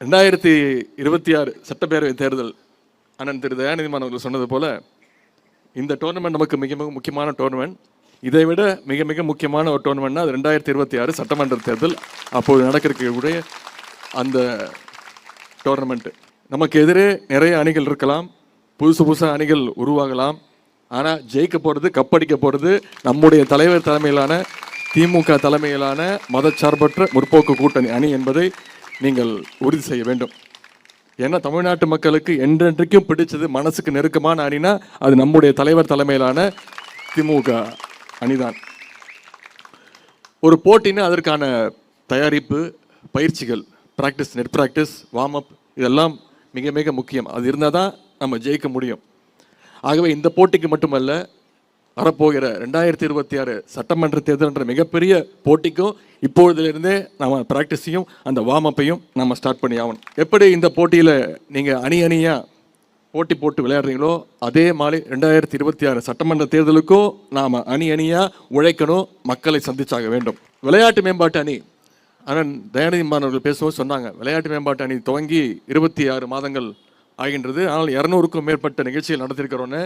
ரெண்டாயிரத்தி இருபத்தி ஆறு சட்டப்பேரவை தேர்தல் அண்ணன் திரு தயாநிதிமான் அவர்கள் சொன்னது போல் இந்த டோர்னமெண்ட் நமக்கு மிக மிக முக்கியமான டோர்னமெண்ட் இதை விட மிக மிக முக்கியமான ஒரு டோர்னமெண்ட்னா அது ரெண்டாயிரத்தி இருபத்தி ஆறு சட்டமன்ற தேர்தல். அப்போது நடக்கிறக்கூடிய அந்த டோர்னமெண்ட்டு நமக்கு எதிரே நிறைய அணிகள் இருக்கலாம் புதுசு புதுசாக அணிகள் உருவாகலாம். ஆனால் ஜெயிக்க போகிறது கப்படிக்க போகிறது நம்முடைய தலைவர் தலைமையிலான திமுக தலைமையிலான மதச்சார்பற்ற முற்போக்கு கூட்டணி அணி என்பதை நீங்கள் உறுதி செய்ய வேண்டும். ஏன்னா தமிழ்நாட்டு மக்களுக்கு என்றென்றைக்கும் பிடிச்சது மனசுக்கு நெருக்கமான அணினா அது நம்முடைய தலைவர் தலைமையிலான திமுக அணிதான். ஒரு போட்டின்னு அதற்கான தயாரிப்பு பயிற்சிகள் practice net practice warm up இதெல்லாம் மிக மிக முக்கியம். அது இருந்தால் தான் நம்ம ஜெயிக்க முடியும். ஆகவே இந்த போட்டிக்கு மட்டுமல்ல வரப்போகிற ரெண்டாயிரத்தி இருபத்தி ஆறு சட்டமன்ற தேர்தல் என்ற மிகப்பெரிய போட்டிக்கும் இப்பொழுதுலேருந்தே நம்ம ப்ராக்டிஸையும் அந்த வார்ம் அப்பையும் நம்ம ஸ்டார்ட் பண்ணி ஆகணும். எப்படி இந்த போட்டியில் நீங்கள் அணி அணியாக போட்டி போட்டு விளையாடுறீங்களோ அதே மாதிரி ரெண்டாயிரத்தி இருபத்தி ஆறு சட்டமன்ற தேர்தலுக்கும் நாம் அணி அணியாக உழைக்கணும் மக்களை சந்திச்சாக வேண்டும். விளையாட்டு மேம்பாட்டு அணி. அண்ணன் தயாநிதி மாணவர்கள் பேசும்போது சொன்னாங்க விளையாட்டு மேம்பாட்டு அணி துவங்கி இருபத்தி ஆறு மாதங்கள் ஆகின்றது. ஆனால் இரநூறுக்கும் மேற்பட்ட நிகழ்ச்சிகள் நடத்திருக்கிறோன்னு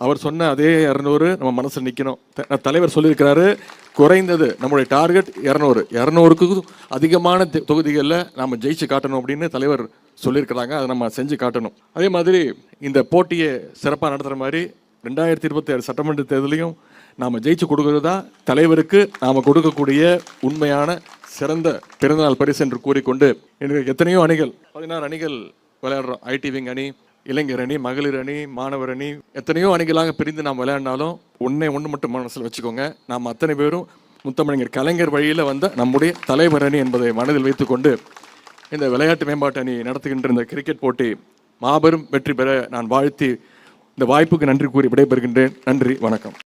அவர் சொன்ன அதே இரநூறு நம்ம மனசில் நிற்கணும் த- தலைவர் சொல்லியிருக்கிறாரு குறைந்தது நம்முடைய டார்கெட் இரநூறு. இரநூறுக்கு அதிகமான தொகுதிகளில் நாம் ஜெயிச்சு காட்டணும் அப்படின்னு தலைவர் சொல்லியிருக்கிறாங்க. அதை நம்ம செஞ்சு காட்டணும். அதே மாதிரி இந்த போட்டியை சிறப்பாக நடத்துகிற மாதிரி ரெண்டாயிரத்தி இருபத்தி ஏழு சட்டமன்ற தேர்தலையும் நாம் ஜெயிச்சு கொடுக்கறது தான் தலைவருக்கு நாம் கொடுக்கக்கூடிய உண்மையான சிறந்த பிறந்தநாள் பரிசு என்று கூறிக்கொண்டு எனக்கு எத்தனையோ அணிகள் பதினாறு அணிகள் விளையாடுறோம். ஐடி விங் அணி இளைஞர் அணி மகளிர் அணி மாணவர் அணி எத்தனையோ அணிகளாக பிரிந்து நாம் விளையாடினாலும் ஒன்றே ஒன்று மட்டும் மனசில் வச்சுக்கோங்க. நாம் அத்தனை பேரும் முத்தமிழர் கலைஞர் வழியில் வந்த நம்முடைய தலைவர் அணி என்பதை மனதில் வைத்துக்கொண்டு இந்த விளையாட்டு மேம்பாட்டு அணி நடத்துகின்ற இந்த கிரிக்கெட் போட்டி மாபெரும் வெற்றி பெற நான் வாழ்த்தி இந்த வாய்ப்புக்கு நன்றி கூறி விடைபெறுகின்றேன். நன்றி வணக்கம்.